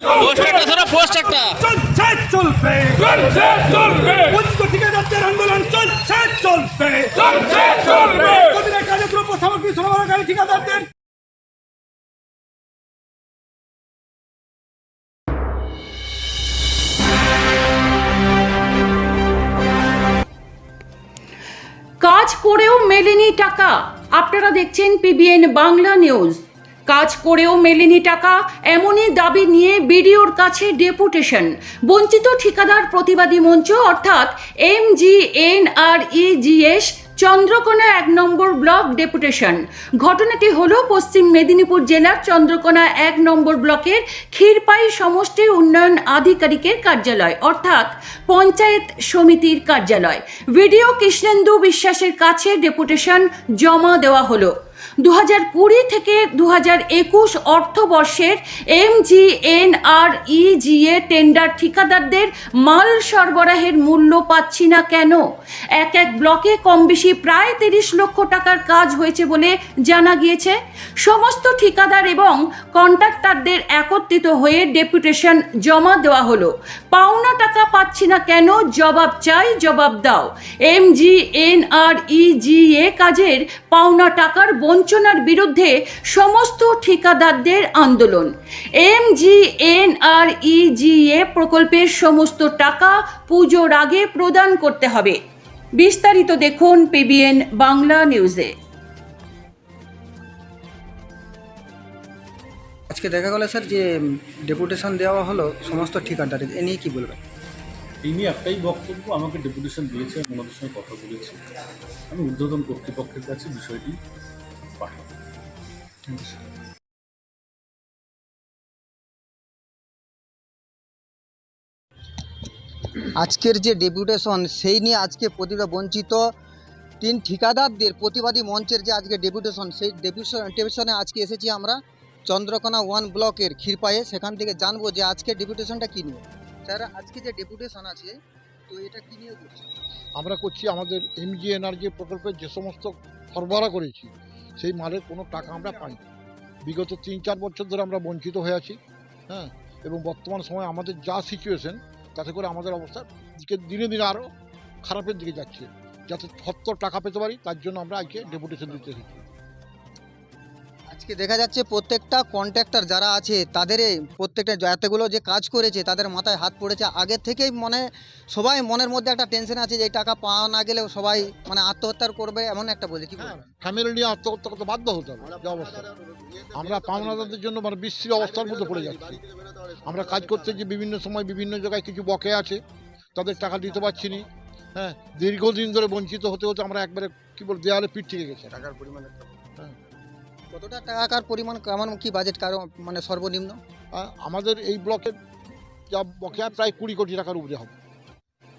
Post একটা ধরো post একটা। চলছে চলবে। চলছে চলবে। বঞ্চিত ঠিকাদারদের আন্দোলন চলছে চলবে। চলছে চলবে। প্রতিটা কাজে দ্রব্য সামগ্রী সরবরাহকারী ঠিকাদারদের কাজ করেও মেলেনি টাকা। আপনারা দেখছেন পিবিএন বাংলা নিউজ কাজ করেও মেলেনি টাকা, এমনই দাবি নিয়ে বিডিওর কাছে ডেপুটেশন। বঞ্চিত ঠিকাদার প্রতিবাদী মঞ্চ, অর্থাৎ M G N R EGS Chandrakona এক নম্বর ব্লক ডেপুটেশন। ঘটনাটি হলো পশ্চিম মেদিনীপুর জেলার চন্দ্রকোনা এক নম্বর ব্লকের ক্ষীরপাই সমষ্টি উন্নয়ন আধিকারিকের কার্যালয়, অর্থাৎ পঞ্চায়েত সমিতির কার্যালয়। ভিডিও কৃষ্ণেন্দু বিশ্বাসের কাছে ডেপুটেশন জমা দেওয়া হলো। দু হাজার কুড়ি থেকে দু হাজার একুশ অর্থবর্ষের M G N R EGA tender ঠিকাদারদের মাল সরবরাহের মূল্য পাচ্ছি না কেন? এক এক ব্লকে কম বেশি প্রায় তিরিশ লক্ষ টাকার কাজ হয়েছে বলে জানা গিয়েছে। সমস্ত ঠিকাদার এবং কন্ট্রাক্টরদের একত্রিত হয়ে ডেপুটেশন জমা দেওয়া হলো। পাওনা টাকা পাচ্ছি না কেন? জবাব চাই, জবাব দাও। এম জি এন আর ইজিএ কাজের পাওনা টাকার বঞ্চনার বিরুদ্ধে সমস্ত ঠিকাদারদের আন্দোলন। এম জি এন আর ইজিএ প্রকল্পের সমস্ত টাকা পুজোর আগে প্রদান করতে হবে। বিস্তারিত দেখুন পিবিএন বাংলা নিউজে। আজকে দেখা গেল স্যার যে ডেপুটেশন দেওয়া হলো সমস্ত ঠিকাদারের এ নিয়ে কি বলবেন? এই নিয়ে একটাই বক্তব্য আমাকে ডেপুটেশন দিয়েছে আমি ওনাদের সঙ্গে কথা বলেছি। আমি ঊর্ধ্বতন কর্তৃপক্ষের কাছে বিষয়টি আজকের যে ডেপুটেশন, সেই নিয়ে আজকে প্রতিটা বঞ্চিত তিন ঠিকাদারদের প্রতিবাদী মঞ্চের যে আজকে ডেপুটেশন, সেই ডেপুটেশন আজকে এসেছি আমরা চন্দ্রকোনা ওয়ান ব্লকের ক্ষীরপায়ে সেখান থেকে জানব যে আজকে ডেপুটেশনটা কী নিয়ে। স্যার, আজকে যে ডেপুটেশন আছে, তো এটা কী নিয়ে আমরা করছি আমাদের এমজিএনআরজি প্রকল্পের যে সমস্ত সরবরাহ করেছি। সেই মালের কোনো টাকা আমরা পাই বিগত তিন চার বছর ধরে আমরা বঞ্চিত হয়ে আছি হ্যাঁ? এবং বর্তমান সময় আমাদের যা সিচুয়েশন তাতে করে আমাদের অবস্থা দিকে, দিনে দিনে আরও খারাপের দিকে যাচ্ছে। যাতে সত্তর টাকা পেতে পারি, তার জন্য আমরা আজকে ডেপুটেশন দিতে এসেছি। আজকে দেখা যাচ্ছে প্রত্যেকটা কন্ট্রাক্টর যারা আছে তাদের প্রত্যেকটা এতগুলো যে কাজ করেছে তাদের মাথায় হাত পড়েছে। আগে থেকেই মনে সবাই মনের মধ্যে একটা টেনশন আছে যে এই টাকা পাওয়া না গেলেও সবাই মানে আত্মহত্যার করবে এমন একটা বলছে কি ফ্যামিলি নিয়ে আত্মহত্যা করতে বাধ্য হতে হবে যে অবস্থা। আমরা পাওনাদারদের জন্য মানে বিশ্রী অবস্থার মধ্যে পড়ে যাচ্ছি। আমরা কাজ করতে গিয়ে বিভিন্ন সময় বিভিন্ন জায়গায় কিছু বকে আছে তাদের টাকা দিতে পারছি না। হ্যাঁ দীর্ঘদিন ধরে বঞ্চিত হতে হতে আমরা একবারে কি বল দেয়ালে পিঠ থেকে গেছে। টাকার পরিমাণ কতটা টাকার পরিমাণ কেমন কি বাজেট কারও মানে সর্বনিম্ন? আমাদের এই ব্লকের যা বকেয়া প্রায় কুড়ি কোটি টাকার উপরে হবে।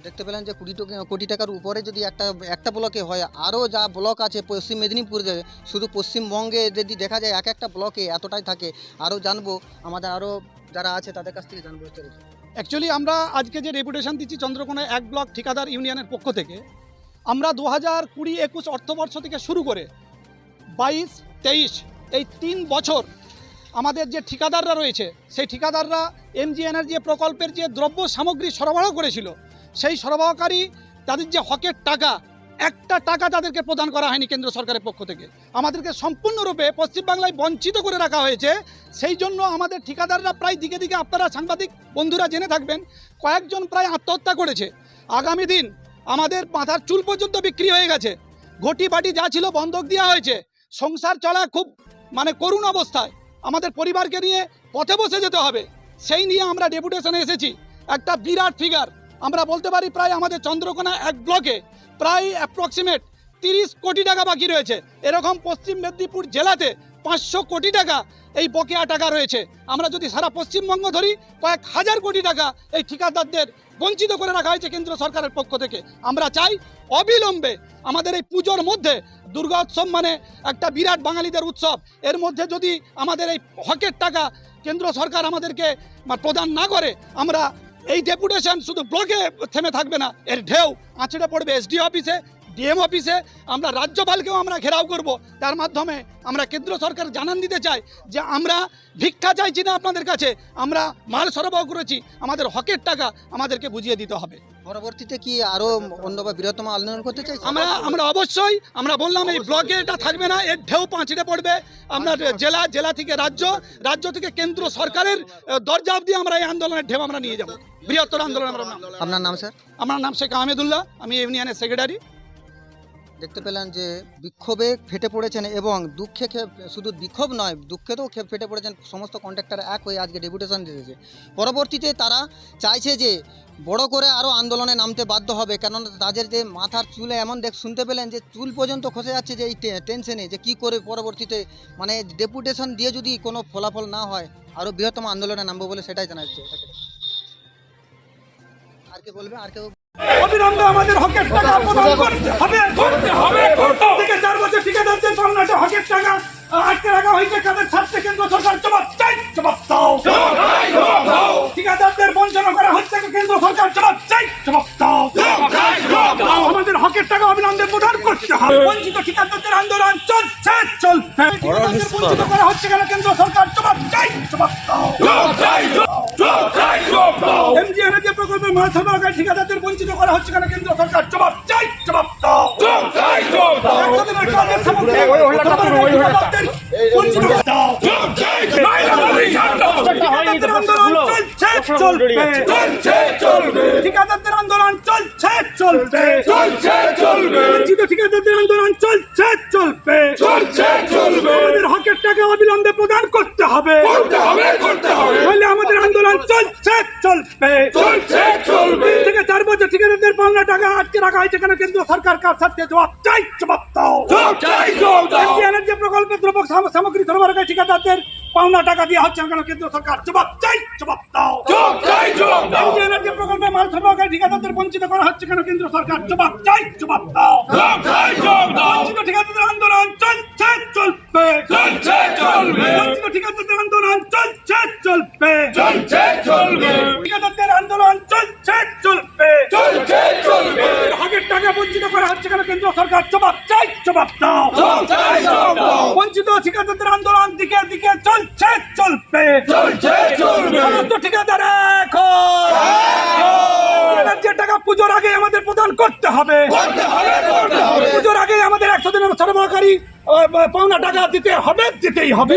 দেখতে পেলেন যে টাকা কোটি টাকার উপরে যদি একটা একটা ব্লকে হয় আরও যা ব্লক আছে পশ্চিম মেদিনীপুরে শুধু পশ্চিমবঙ্গে যদি দেখা যায় এক একটা ব্লকে এতটাই থাকে আরও জানব আমাদের আরও যারা আছে তাদের কাছ থেকে জানব অ্যাকচুয়ালি আমরা আজকে যে রেপুটেশন দিচ্ছি চন্দ্রকোনা এক ব্লক ঠিকাদার ইউনিয়নের পক্ষ থেকে আমরা দু হাজার কুড়ি একুশ অর্থবর্ষ থেকে শুরু করে বাইশ তেইশ, এই তিন বছর আমাদের যে ঠিকাদাররা রয়েছে, সেই ঠিকাদাররা এমজিএনআর যে প্রকল্পের যে দ্রব্য সামগ্রী সরবরাহ করেছিল, সেই সরবরাহকারী তাদের যে হকের টাকা, একটা টাকা তাদেরকে প্রদান করা হয়নি কেন্দ্র সরকারের পক্ষ থেকে। আমাদেরকে সম্পূর্ণরূপে পশ্চিমবাংলায় বঞ্চিত করে রাখা হয়েছে। সেই জন্য আমাদের ঠিকাদাররা প্রায় দিকে দিকে আপনারা সাংবাদিক বন্ধুরা জেনে থাকবেন, কয়েকজন প্রায় আত্মহত্যা করেছে। আগামী দিন আমাদের মাথার চুল পর্যন্ত বিক্রি হয়ে গেছে। ঘটি বাটি যা ছিল বন্ধক দেওয়া হয়েছে। সংসার চলা খুব মানে করুণ অবস্থায়। আমাদের পরিবারকে নিয়ে পথে বসে যেতে হবে। সেই নিয়ে আমরা ডেপুটেশনে এসেছি। একটা বিরাট ফিগার আমরা বলতে পারি প্রায় আমাদের চন্দ্রকোনা এক ব্লকে প্রায় অ্যাপ্রক্সিমেট তিরিশ কোটি টাকা বাকি রয়েছে। এরকম পশ্চিম মেদিনীপুর জেলাতে পাঁচশো কোটি টাকা এই বকেয়া টাকা রয়েছে। আমরা যদি সারা পশ্চিমবঙ্গ ধরি, কয়েক হাজার কোটি টাকা এই ঠিকাদারদের বঞ্চিত করে রাখা হয়েছে কেন্দ্র সরকারের পক্ষ থেকে। আমরা চাই অবিলম্বে আমাদের এই পুজোর মধ্যে দুর্গা উৎসব মানে একটা বিরাট বাঙালিদের উৎসব। এর মধ্যে যদি আমাদের এই হকের টাকা কেন্দ্র সরকার আমাদেরকে প্রদান না করে, আমরা এই ডেপুটেশন শুধু ব্লকে থেমে থাকবে না, এর ঢেউ আঁচড়ে পড়বে এসডি অফিসে ডিএম অফিসে আমরা রাজ্যপালকেও আমরা ঘেরাও করব। তার মাধ্যমে আমরা কেন্দ্র সরকার জানান দিতে চাই যে আমরা ভিক্ষা চাইছি না আপনাদের কাছে আমরা মাল সরবরাহ করেছি আমাদের হকের টাকা আমাদেরকে বুঝিয়ে দিতে হবে। পরবর্তীতে কি আরও অন্য বা বৃহত্তম আন্দোলন করতে চাই আমরা আমরা অবশ্যই আমরা বললাম এই ব্লকে এটা থাকবে না এর ঢেউ পাঁচিড়ে পড়বে। আমরা জেলা জেলা থেকে রাজ্য রাজ্য থেকে কেন্দ্র সরকারের দরজা অবধি আমরা এই আন্দোলনের ঢেউ আমরা নিয়ে যাব। বৃহত্তর আন্দোলন আমরা আপনার নাম স্যার? আমার নাম শেখ আহমেদুল্লাহ আমি ইউনিয়নের সেক্রেটারি। দেখতে পেলেন যে বিক্ষোভে ফেটে পড়েছেন এবং দুঃখে শুধু বিক্ষোভ নয়, দুঃখেতেও ফেটে পড়েছেন সমস্ত কন্ট্রাক্টর এক হয়ে আজকে ডেপুটেশন দিয়েছে। পরবর্তীতে তারা চাইছে যে বড় করে আরও আন্দোলনে নামতে বাধ্য হবে, কেননা তাদের যে মাথার চুলে এমন দেখ, শুনতে পেলেন যে চুল পর্যন্ত খসে যাচ্ছে যে এই টেনশনে যে কি করে পরবর্তীতে মানে ডেপুটেশন দিয়ে যদি কোনো ফলাফল না হয় আরও বৃহত্তম আন্দোলনে নামবো বলে সেটাই জানা যাচ্ছে আর কে বলবে আর কেউ অবিলম্বে আমাদের হকের টাকা প্রদান করতে হবে করতে হবে থেকে চার বছর ঠিকাদারদের পাওনাটা হকের টাকা আটকে রাখা হয়েছে তাদের স্বার্থে কেন্দ্র সরকার জবাব চাই জবাব দাও। ঠিকাদারদের বঞ্চনা করা হচ্ছে কেন্দ্র সরকার জবাব চাই জবাব দাও। আমাদের হকের টাকা অবিলম্বে প্রদান করতে হবে। বঞ্চিত ঠিকাদারদের আন্দোলন চলছে ঠিকাদারদের বঞ্চিত করা হচ্ছে কেন? কেন্দ্র সরকার মাছ ঠিকাদারদের বঞ্চিত করা হচ্ছে কেন? কেন্দ্র সরকার জবাব চাই জবাব দাও। ঠিকাদারদের আন্দোলন চলছে চলবে। চলছে চলবে। ঠিকাদারদের আন্দোলন চলছে চলবে। বছর ঠিকাদারদের পাওনা টাকা আটকে রাখা হয়েছে কেন কেন্দ্র সরকার কার স্বার্থে জবাব চাই? জবাব দাও। যে প্রকল্পে দ্রব্য সাম- সামগ্রী সরবরাহকারী ঠিকাদারদের পাওনা টাকা দেওয়া হচ্ছে কেন কেন্দ্র সরকার? জবাব চাই জবাব দাও। জবাই জবাব দাও। এনজিএনের প্রকল্পে মাল সরবরাহকারী ঠিকাদারদের বঞ্চিত করা হচ্ছে কেন কেন্দ্র সরকার? জবাব চাই জবাব দাও। জবাই জবাব দাও। বঞ্চিত ঠিকাদারদের আন্দোলন চলছে চলবে। চলছে চলবে। বঞ্চিত ঠিকাদারদের আন্দোলন চলছে চলবে। চলছে চলবে। ঠিকাদারদের আন্দোলন চলছে চলবে। চলছে চলবে। আগের টাকা বঞ্চিত করা হচ্ছে কেন? কেন্দ্র সরকার জবাব চাই জবাব দাও। বঞ্চিত ঠিকাদারদের আন্দোলন দিকে দিকে চলছে চলবে। চলছে চলবে। সমস্ত ঠিকাদার এখন। যে টাকা পুজোর আগে আমাদের প্রদান করতে হবে। করতে হবে পুজোর আগে আমাদের একশো দিনের সরবরাহকারী আহ, পাওনা টাকা দিতে হবে দিতেই হবে।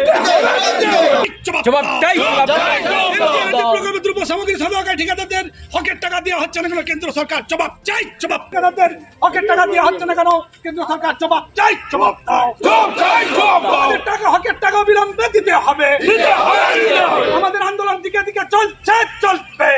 জবাব চাই জবাই জবাব দাও প্রকল্পে দ্রব্য সামগ্রী সরবরাহকারী ঠিকাদারদের হকের টাকা দেওয়া হচ্ছে না কেন কেন্দ্র সরকার? জবাব চাই জবাব ঠিকাদারদের হকের টাকা দেওয়া হচ্ছে না কেন কেন্দ্র সরকার? জবাব চাই জবাব টাকা হকের টাকা বিলম্বে দিতে হবে। দিতে হবে। দিতে হবে আমাদের আন্দোলন দিকে দিকে চলছে চলবে।